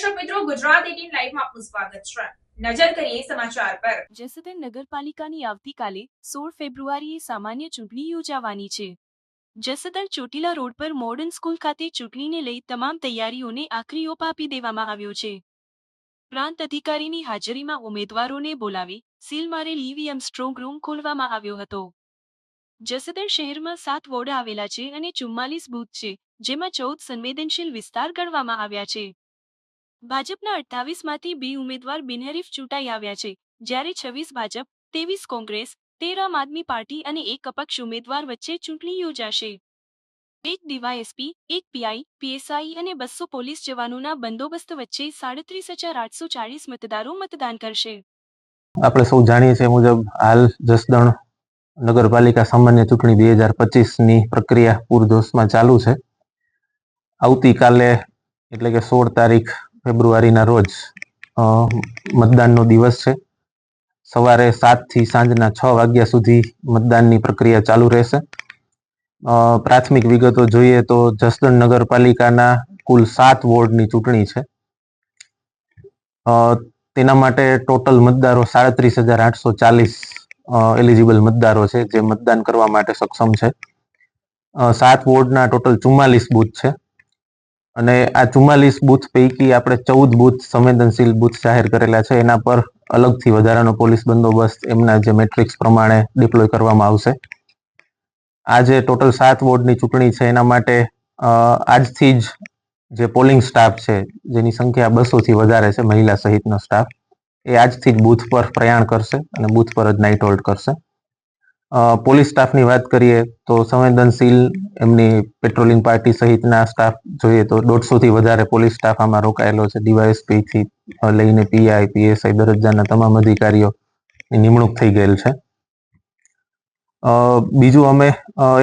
દર્શક મિત્રો, ગુજરાત એટીન લાઈવમાં આપનું સ્વાગત છે. નજર કરીએ સમાચાર પર. જસદન નગરપાલિકાની આવતીકાલે સોળ ફેબ્રુઆરીએ સામાન્ય ચૂંટણી યોજાવાની છે. જસદણ ચોટીલા રોડ પર મોડર્ન સ્કૂલ ખાતે ચૂંટણીને લઈ તમામ તૈયારીઓને આખરી ઓપ આપી દેવામાં આવ્યો છે. પ્રાંત અધિકારીની હાજરીમાં ઉમેદવારોને બોલાવી સીલ મારેલ ઈવીએમ સ્ટ્રોંગ રૂમ ખોલવામાં આવ્યો હતો. જસદણ શહેરમાં સાત વોર્ડ આવેલા છે અને ચુમ્માલીસ બૂથ છે, જેમાં ચૌદ સંવેદનશીલ વિસ્તાર ગણવામાં આવ્યા છે. ભાજપના અઠ્ઠાવીસમાંથી બે ઉમેદવાર બિનહરીફ ચૂંટાઈ આવ્યા છે. જ્યારે છવ્વીસ ભાજપ, ત્રેવીસ કોંગ્રેસ, તેર આમ આદમી પાર્ટી અને એક અપક્ષ ઉમેદવાર વચ્ચે ચૂંટણી યોજાશે. એક ડીવાયએસપી એક પીઆઈ, પીએસઆઈ અને બસો પોલીસ જવાનોના બંદોબસ્ત વચ્ચે સાડત્રીસ હજાર આઠસો ચાલીસ મતદારો મતદાન કરશે. આપણે સૌ જાણીએ છીએ મુજબ હાલ જસદણ નગરપાલિકા સામાન્ય ચૂંટણી બે હજાર પચીસની પ્રક્રિયા પૂરજોશમાં ચાલુ છે. આવતીકાલે એટલે કે સોળ તારીખ ફેબ્રુઆરીના રોજ મતદાનનો દિવસ છે. સવારે સાતથી સાંજના છ વાગ્યા સુધી મતદાનની પ્રક્રિયા ચાલુ રહેશે. પ્રાથમિક વિગતો જોઈએ તો જસદણ નગરપાલિકાના કુલ સાત વોર્ડની ચૂંટણી છે. તેના માટે ટોટલ મતદારો સાડત્રીસ હજાર આઠસો ચાલીસ એલિજિબલ મતદારો છે, જે મતદાન કરવા માટે સક્ષમ છે. સાત વોર્ડના ટોટલ ચુમ્માલીસ બૂથ છે. અને આ ચુમ્માલીસ બૂથ પૈકી આપણે ચૌદ બૂથ સંવેદનશીલ બૂથ જાહેર કરેલા છે. એના પર અલગથી વધારાનો પોલીસ બંદોબસ્ત એમના જે મેટ્રિક્સ પ્રમાણે ડિપ્લોય કરવામાં આવશે. આ જે ટોટલ સાત વોર્ડની ચૂંટણી છે, એના માટે આજથી જ જે પોલિંગ સ્ટાફ છે, જેની સંખ્યા બસોથી વધારે છે, મહિલા સહિતનો સ્ટાફ, એ આજથી જ બૂથ પર પ્રયાણ કરશે અને બૂથ પર જ નાઇટ હોલ્ડ કરશે. પોલીસ સ્ટાફની વાત કરીએ તો સંવેદનશીલ એમની પેટ્રોલિંગ પાર્ટી સહિતના સ્ટાફ જોઈએ તો દોઢસોથી વધારે પોલીસ સ્ટાફ આમાં રોકાયેલો છે. ડીવાયએસપીથી લઈને પીઆઈ, પીએસઆઈ દરજ્જાના તમામ અધિકારીઓની નિમણૂક થઈ ગયેલ છે. બીજું અમે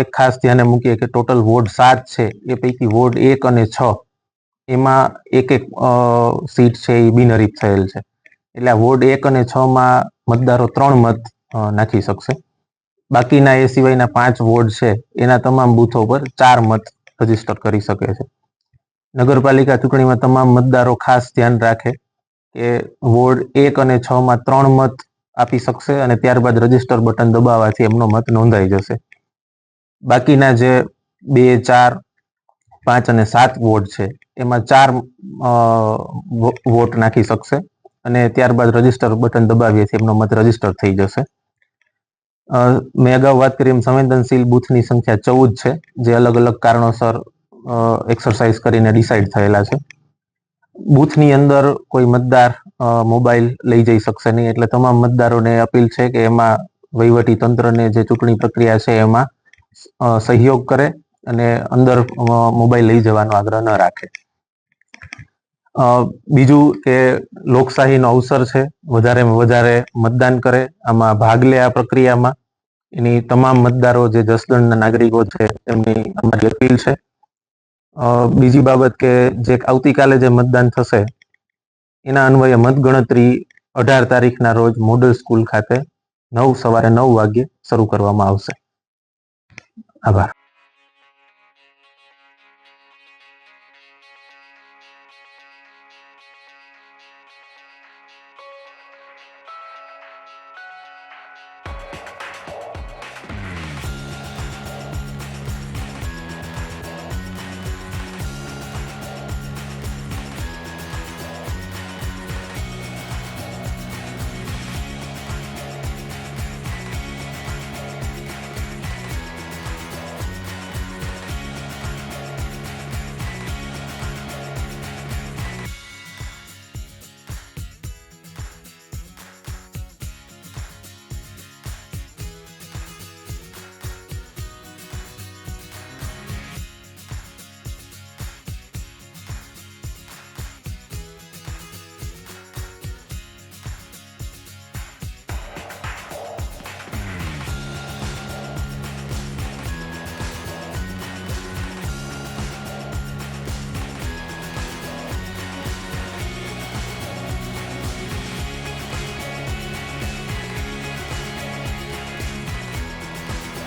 એક ખાસ ધ્યાને મૂકીએ કે ટોટલ વોર્ડ સાત છે. એ પૈકી વોર્ડ એક અને છ એમાં એક એક સીટ છે એ બિનહરીફ થયેલ છે. એટલે આ વોર્ડ એક અને છમાં મતદારો ત્રણ મત નાખી શકશે. બાકીના એ સિવાયના પાંચ વોર્ડ છે, એના તમામ બૂથો પર ચાર મત રજિસ્ટર કરી શકે છે. નગરપાલિકા ચૂંટણીમાં તમામ મતદારો ખાસ ધ્યાન રાખે કે વોર્ડ એક અને છ માં ત્રણ મત આપી શકશે અને ત્યારબાદ રજિસ્ટર બટન દબાવવાથી એમનો મત નોંધાઈ જશે. બાકીના જે બે, ચાર, પાંચ અને સાત વોર્ડ છે, એમાં ચાર વોટ નાખી શકશે અને ત્યારબાદ રજિસ્ટર બટન દબાવીએથી એમનો મત રજિસ્ટર થઈ જશે. મેં અગાઉ વાત કરી એમ સંવેદનશીલ બૂથની સંખ્યા ચૌદ છે, જે અલગ અલગ કારણોસર એક્સરસાઇઝ કરીને ડિસાઇડ થયેલા છે. બૂથની અંદર કોઈ મતદાર મોબાઈલ લઈ જઈ શકશે નહીં, એટલે તમામ મતદારોને અપીલ છે કે એમાં વહીવટી તંત્રને જે ચૂંટણી પ્રક્રિયા છે એમાં સહયોગ કરે અને અંદર મોબાઈલ લઈ જવાનો આગ્રહ ન રાખે. બીજું કે લોકશાહીનો અવસર છે, વધારેમાં વધારે મતદાન કરે, આમાં ભાગ લે આ પ્રક્રિયામાં. એની તમામ મતદારો જે જસદણના નાગરિકો છે, એમની અમારી અપીલ છે. બીજી બાબત કે જે આવતીકાલે જે મતદાન થશે, એના અન્વયે મતગણતરી અઢાર તારીખના રોજ મોડલ સ્કૂલ ખાતે નવ સવારે નવ વાગ્યે શરૂ કરવામાં આવશે. આભાર.